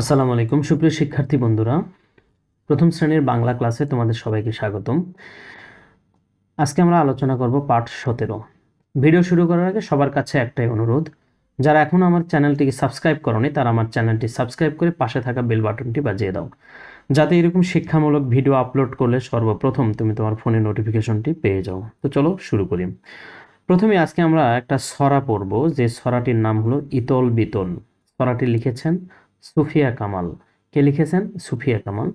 আসসালামু আলাইকুম। সুপ্রিয় শিক্ষার্থী বন্ধুরা, প্রথম শ্রেণির বাংলা ক্লাসে তোমাদের সবাইকে স্বাগতম। আজকে আমরা আলোচনা করব পাঠ সতেরো। ভিডিও শুরু করার আগে সবার কাছে একটাই অনুরোধ, যারা এখনও আমার চ্যানেলটিকে সাবস্ক্রাইব করনি, তারা আমার চ্যানেলটি সাবস্ক্রাইব করে পাশে থাকা বেল বাটনটি বাজিয়ে দাও। যাতে এরকম শিক্ষামূলক ভিডিও আপলোড করলে সর্বপ্রথম তুমি তোমার ফোনে নোটিফিকেশনটি পেয়ে যাও। তো চলো শুরু করি। প্রথমে আজকে আমরা একটা ছড়া পড়ব, যে সরাটির নাম হলো ইতল বিতল। ছড়াটি লিখেছেন সুফিয়া কামাল। কে লিখেছেন? সুফিয়া কামাল।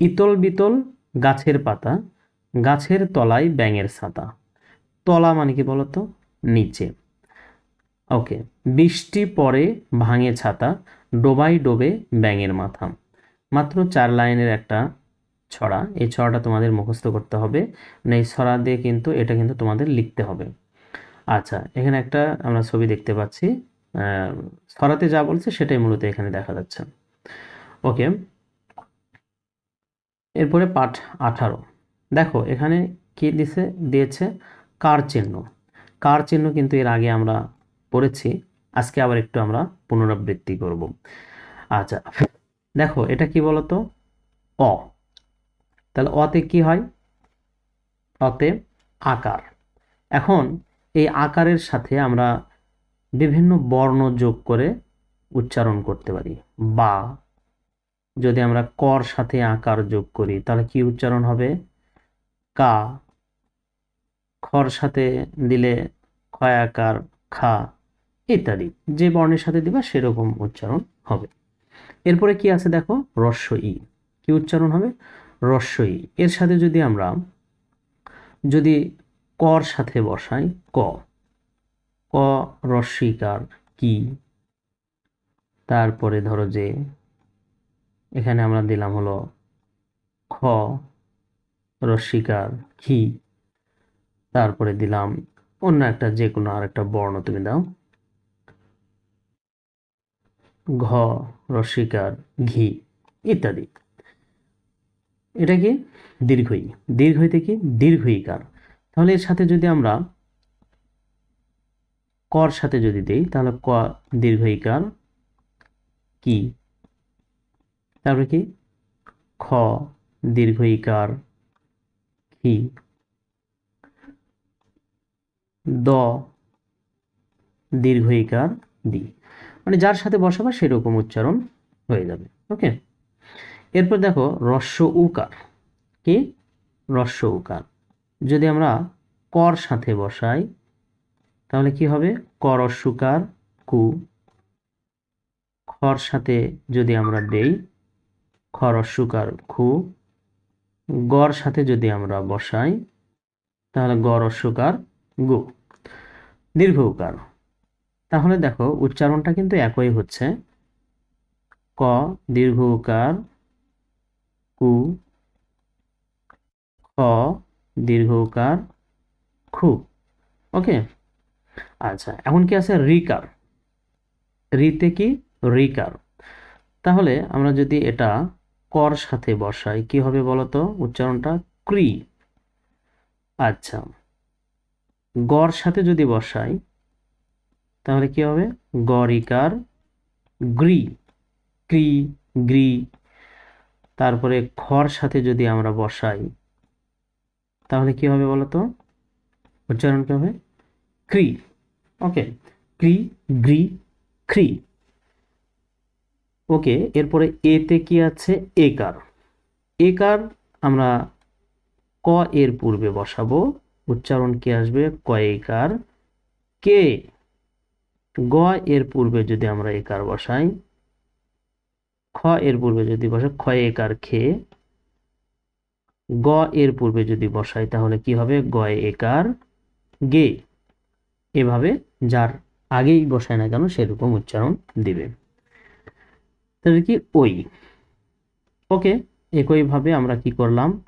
ইতল বিতল গাছের পাতা, গাছের তলায় ব্যাঙের ছাতা। তলা মানে কি বলতো? নিচে। ওকে, বৃষ্টি পরে ভাঙে ছাতা, ডোবাই ডোবে ব্যাঙের মাথা। মাত্র চার লাইনের একটা ছড়া, এই ছড়াটা তোমাদের মুখস্থ করতে হবে। মানে এই ছড়া দিয়ে কিন্তু এটা কিন্তু তোমাদের লিখতে হবে। আচ্ছা এখানে একটা আমরা ছবি দেখতে পাচ্ছি। ছড়াতে যা বলছে সেটাই মূলত এখানে দেখা যাচ্ছে। ওকে, এরপরে পাঠ আঠারো। দেখো, এখানে কি দিছে? দিয়েছে কার চিহ্ন। কার চিহ্ন কিন্তু এর আগে আমরা পড়েছি, আজকে আবার একটু আমরা পুনরাবৃত্তি করব। আচ্ছা দেখো, এটা কি বলতো? অ। তাহলে অতে কি হয়? অতে আকার। এখন এই আকারের সাথে আমরা বিভিন্ন বর্ণ যোগ করে উচ্চারণ করতে পারি। বা, যদি আমরা কর সাথে আকার যোগ করি, তাহলে কি উচ্চারণ হবে? কা, খর সাথে দিলে ক্ষয় আকার, খা ইত্যাদি। যে বর্ণের সাথে দিবা, সেরকম উচ্চারণ হবে। এরপরে কি আছে দেখো? রস্য ই কি উচ্চারণ হবে? রস্য ই এর সাথে যদি আমরা, যদি কর সাথে বসাই, ক ক রস্বীকার কি? তারপরে ধরো যে, এখানে আমরা দিলাম হলো খ, রস্বীকার কি? তারপরে দিলাম অন্য একটা, যে কোনো আর একটা বর্ণ তুমি দাও। ঘ, রস্বীকার ঘি, ইত্যাদি। এটা কি? দীর্ঘই। দীর্ঘইতে কি? দীর্ঘইকার। তাহলে এর সাথে যদি আমরা কর সাথে যদি দেই, তাহলে ক দীর্ঘইকার কি? তারপরে কি? খ দীর্ঘইকার কি? দ দীর্ঘইকার দি। মানে যার সাথে বসাবা সেরকম উচ্চারণ হয়ে যাবে, ওকে? এরপর দেখো, রস্য উকার। কি? রস্য উকার। যদি আমরা কর সাথে বসাই তাহলে কি হবে? কর অস্বীকার কু। খর সাথে যদি আমরা দেই, খর অস্বীকার খু গর সাথে যদি আমরা বসাই, তাহলে গর অস্বীকার গু। দীর্ঘ উকার। তাহলে দেখো, উচ্চারণটা কিন্তু একই হচ্ছে। ক, দীর্ঘ উকার কু। খ, দীর্ঘ উকার খু ওকে? আচ্ছা এখন কি আছে রিকার। রিতে কি? রিকার। তাহলে আমরা যদি এটা কর সাথে বসাই, কি হবে বলতো? উচ্চারণটা ক্রি। আচ্ছা গর সাথে যদি বসাই, তাহলে কি হবে? গরিকার গ্রি। ক্রি, গ্রি। তারপরে খর সাথে যদি আমরা বসাই, তাহলে কি হবে বলতো? উচ্চারণ কি হবে? ক্রি। ওকে ক্রি গ্রি ক্রি ওকে এরপরে এতে কি আছে? একার একার আমরা ক এর পূর্বে বসাবো। উচ্চারণ কি আসবে? কয়েকার কে গ এর পূর্বে যদি আমরা একার বসাই, খ এর পূর্বে যদি বসাই ক্ষয় একার খে গ এর পূর্বে যদি বসাই, তাহলে কি হবে? গয় একার গে এভাবে যার আগেই বসায় না কেন সেরকম উচ্চারণ দিবে। তাহলে কি ওই? ওকে, একইভাবে আমরা কি করলাম?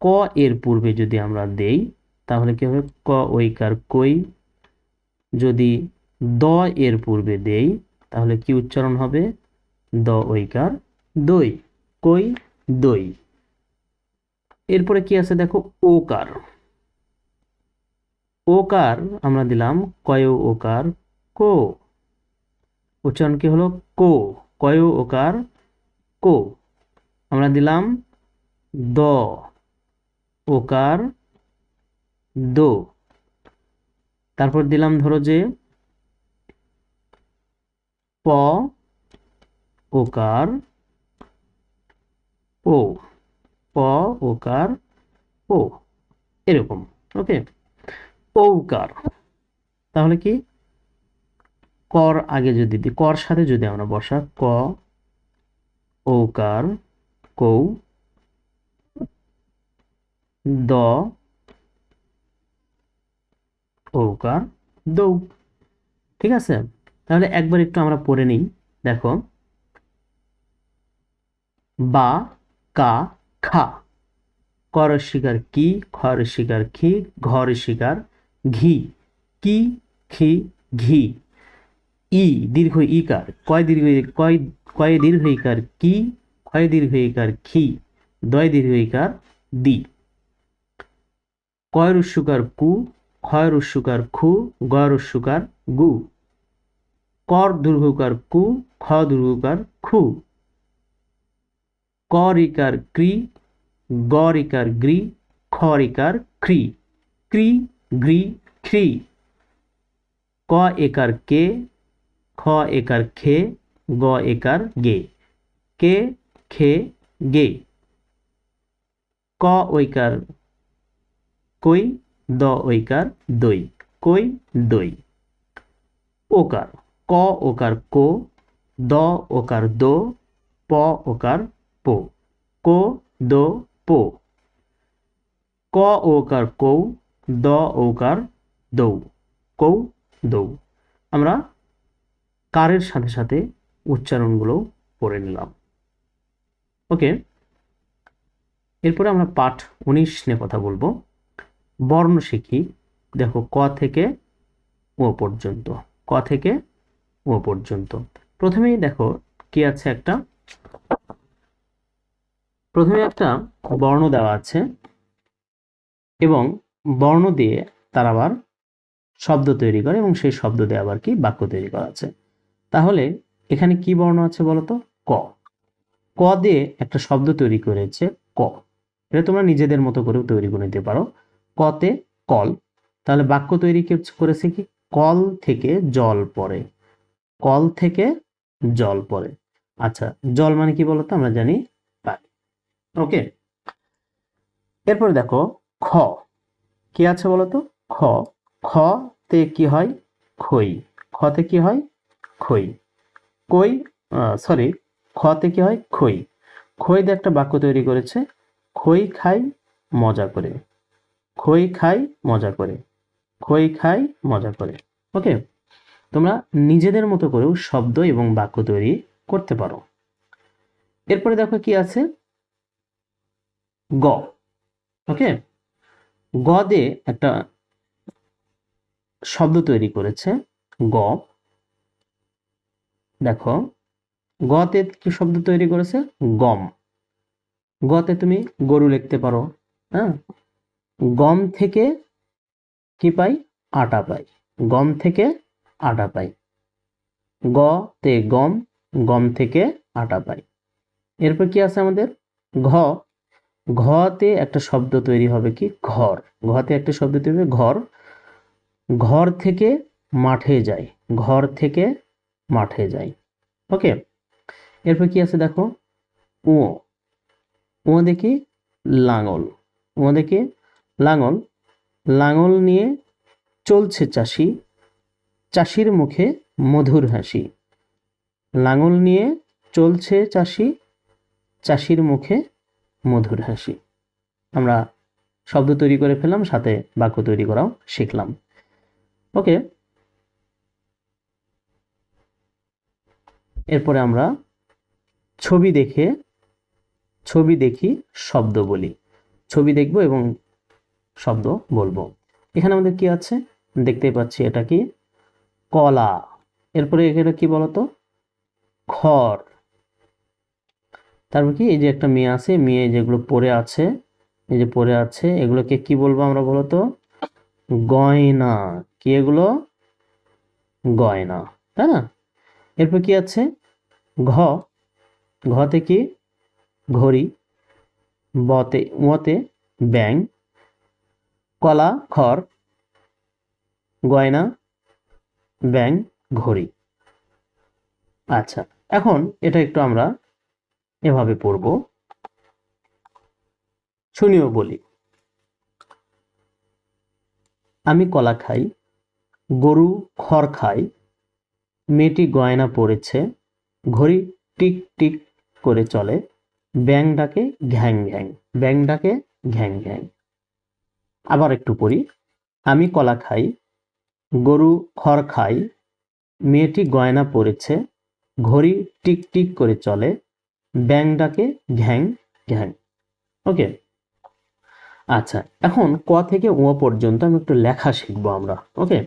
ক এর পূর্বে যদি আমরা দেই, তাহলে কি হবে? ক ওইকার কই। যদি দ এর পূর্বে দেই, তাহলে কি উচ্চারণ হবে? দ ওইকার দই। কই? দই। এরপরে কি আছে দেখো? ওকার। ওকার আমরা দিলাম, কয় ওকার? কো। উচ্চারণ কি হলো? কো। কয় ওকার? কো। আমরা দিলাম, দ। ওকার, দো। তারপর দিলাম ধরো যে, প, ওকার, ও। প, ওকার, ও। এরকম, ওকে? ঔকার তাহলে কি? কর আগে যদি দিই কর সাথে যদি আমরা বসা, ক, ঔকার, কৌ, দ, ঔকার, দৌ। ঠিক আছে? তাহলে একবার একটু আমরা পড়ে নিই। দেখো। বা, কা, খা। কর শিকার কি, খর শিকার খি ঘর শিকার ঘি। কি? খি। ঘি। ই দীর্ঘ ইকার। কয় দীর্ঘ কয় কয় দীর্ঘ ইকার কি? ক্ষয় দীর্ঘ ইকার খি। দয় দীর্ঘ ইকার দি। কয় রুস্যুকার কু। ক্ষয় রুস্যুকার খু। গয় রুস্যুকার গু। কর দুর্ঘকার কু। খ দুর্ঘকার খু। করিকার ক্রি গরিকার গ্রি খরিকার খ্রি ক্রি গ্রি খ্রি। ক একার কে, খ একার খে, গ একার গে। কে, খে, গে। ক ঐকার কই, দ ঐকার দই। কই, দই। ওকার, ক ওকার কো, দ ওকার দো, প ওকার পো। কো, দো, পো। ক ওকার কৌ দ ওকার দৌ, কৌ দৌ। আমরা কারের সাথে সাথে উচ্চারণগুলো পড়ে নিলাম। ওকে, এরপরে আমরা পাঠ উনিশ নিয়ে কথা বলব। বর্ণ শিখি, দেখো ক থেকে ও পর্যন্ত, ক থেকে ও পর্যন্ত। প্রথমেই দেখো কি আছে একটা প্রথমে একটা বর্ণ দেওয়া আছে এবং বর্ণ দিয়ে তার আবার শব্দ তৈরি করে এবং সেই শব্দ দিয়ে আবার কি বাক্য তৈরি করা আছে। তাহলে এখানে কি বর্ণ আছে বলতো? ক। ক দিয়ে একটা শব্দ তৈরি করেছে ক। এটা তোমরা নিজেদের মতো করেও তৈরি করে নিতে পারো। কতে কল। তাহলে বাক্য তৈরি করেছে কি? কল থেকে জল পড়ে। কল থেকে জল পড়ে। আচ্ছা জল মানে কি বলতো? আমরা জানি পানি ওকে। এরপর দেখো, খ। কি আছে বলতো? খ। খ তে কি হয়? খই। খতে কি হয়? খই। কই? সরি খতে কি হয়? খই। খই দিয়ে একটা বাক্য তৈরি করেছে, খই খাই, মজা করে। খই খাই, মজা করে। খই খাই, মজা করে। ওকে? তোমরা নিজেদের মতো করেও শব্দ এবং বাক্য তৈরি করতে পারো। এরপরে দেখো কি আছে? গ। ওকে? গ দিয়ে একটা শব্দ তৈরি করেছে, গ। দেখো, গতে কি শব্দ তৈরি করেছে? গম। গতে তুমি গরু লিখতে পারো হ্যাঁ? গম থেকে কি পাই? আটা পাই। গম থেকে আটা পাই। গ তে গম গম থেকে আটা পাই। এরপর কি আছে আমাদের? ঘ। ঘতে একটা শব্দ তৈরি হবে কি? ঘর। ঘতে একটা শব্দ তৈরি হবে ঘর। ঘর থেকে মাঠে যায়। ঘর থেকে মাঠে যায়। ওকে? এরপর কি আছে দেখো? ও। ও দেখি লাঙল। ও দেখি লাঙল। লাঙল নিয়ে চলছে চাষি। চাষির মুখে মধুর হাসি। লাঙল নিয়ে চলছে চাষি। চাষির মুখে মধুর হাসি। আমরা শব্দ তৈরি করে ফেললাম, সাথে বাক্য তৈরি করাও শিখলাম। ওকে। এরপরে আমরা ছবি দেখে, ছবি দেখি, শব্দ বলি। ছবি দেখব এবং শব্দ বলব। এখানে আমাদের কি আছে? দেখতেই পাচ্ছি এটা কি? কলা। এরপরে এখানে কি বলতো? খড় তারপর কি, এই যে একটা মেয়ে আছে, মেয়ে যেগুলো পরে আছে, এই যে পরে আছে, এগুলোকে কি বলব আমরা বলতো? গয়না। কি এগুলো? গয়না, তাই না? এরপর কি আছে? ঘ। ঘতে কি? ঘড়ি। বতে মতে ব্যাং কলা, খড়। গয়না ব্যাং ঘড়ি। আচ্ছা এখন এটা একটু আমরা এভাবে পড়ব। শুনিও বলি। আমি কলা খাই, গরু খড় খায় মেয়েটি গয়না পরেছে, ঘড়ি টিক টিক করে চলে ব্যাং ডাকে ঘ্যাং ঘ্যাং ব্যাং ডাকে ঘ্যাং ঘ্যাং। আবার একটু পড়ি। আমি কলা খাই, গরু খড় খাই, মেয়েটি গয়না পরেছে, ঘড়ি টিক টিক করে চলে ব্যাং ডাকে ঘ্যাং ঘ্যাং। ওকে। আচ্ছা এখন ক থেকে ও পর্যন্ত আমি একটু লেখা শিখব আমরা, ওকে?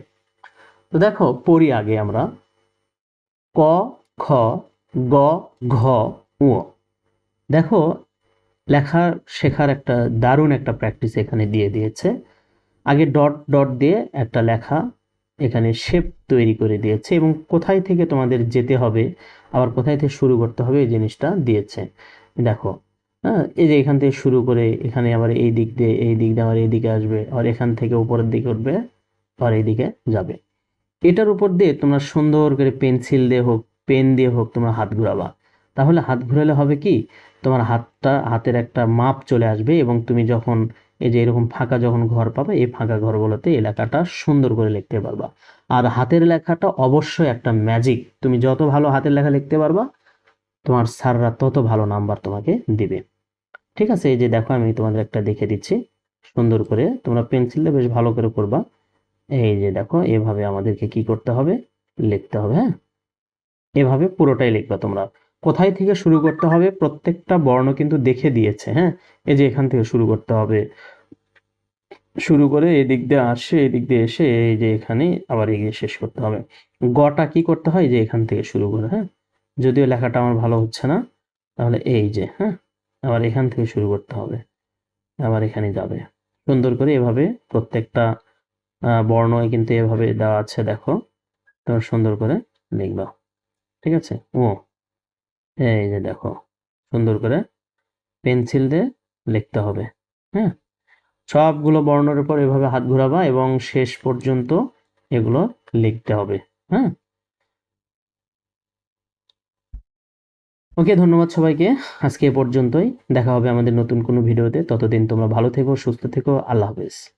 তো দেখো, পড়ি আগে আমরা। ক, খ, গ, ঘ ও দেখো, লেখা শেখার একটা দারুণ একটা প্র্যাকটিস এখানে দিয়ে দিয়েছে। আগে ডট ডট দিয়ে একটা লেখা এখানে শেপ তৈরি করে দিয়েছে এবং কোথায় থেকে তোমাদের যেতে হবে, আবার কোথায় থেকে শুরু করতে হবে এই জিনিসটা দিয়েছে। দেখো হ্যাঁ এই যে এখান থেকে শুরু করে এখানে আবার এই দিক দিয়ে, এই দিক দিয়ে আবার এই দিকে আসবে আর এখান থেকে উপরের দিকে উঠবে আর এই দিকে যাবে। এটার উপর দিয়ে তোমরা সুন্দর করে পেন্সিল দিয়ে হোক পেন দিয়ে হোক তোমরা হাত ঘুরাবা। তাহলে হাত ঘুরালে হবে কি? তোমার হাতটা, হাতের একটা মাপ চলে আসবে এবং তুমি যখন এই যে এরকম ফাঁকা যখন ঘর পাবে, এই ফাঁকা ঘরগুলোতে এলাকাটা সুন্দর করে লিখতে পারবা। আর হাতের লেখাটা অবশ্যই একটা ম্যাজিক তুমি যত ভালো হাতের লেখা লিখতে পারবা, তোমার স্যাররা তত ভালো নাম্বার তোমাকে দিবে। ঠিক আছে, এই যে দেখো আমি তোমাদের একটা দেখে দিচ্ছি। সুন্দর করে তোমরা পেন্সিলটা বেশ ভালো করে করবা। এই যে দেখো, এভাবে আমাদেরকে কি করতে হবে? লিখতে হবে হ্যাঁ? এভাবে পুরোটাই লিখবা তোমরা। কোথায় থেকে শুরু করতে হবে? প্রত্যেকটা বর্ণ কিন্তু দেখে দিয়েছে হ্যাঁ? এই যে এখান থেকে শুরু করতে হবে। শুরু করে এদিক দিয়ে আসে, এদিক দিয়ে এসে এই যে এখানে আবার এগিয়ে শেষ করতে হবে। গটা কি করতে হয়? যে এখান থেকে শুরু করে হ্যাঁ? যদিও লেখাটা আমার ভালো হচ্ছে না, তাহলে এই যে হ্যাঁ? আবার এখান থেকে শুরু করতে হবে। আবার এখানে যাবে। সুন্দর করে এভাবে প্রত্যেকটা বর্ণই কিন্তু এভাবে দেওয়া আছে, দেখো। তোমরা সুন্দর করে লিখবা ঠিক আছে? ও এই যে দেখো, সুন্দর করে পেন্সিল দিয়ে লিখতে হবে হ্যাঁ? সবগুলো বর্ণের উপর এভাবে হাত ঘোরাবা এবং শেষ পর্যন্ত এগুলো লিখতে হবে হ্যাঁ? ওকে, ধন্যবাদ সবাইকে। আজকে এ পর্যন্তই। দেখা হবে আমাদের নতুন কোনো ভিডিওতে। ততদিন তোমরা ভালো থেকো, সুস্থ থেকো। আল্লাহ হাফেজ।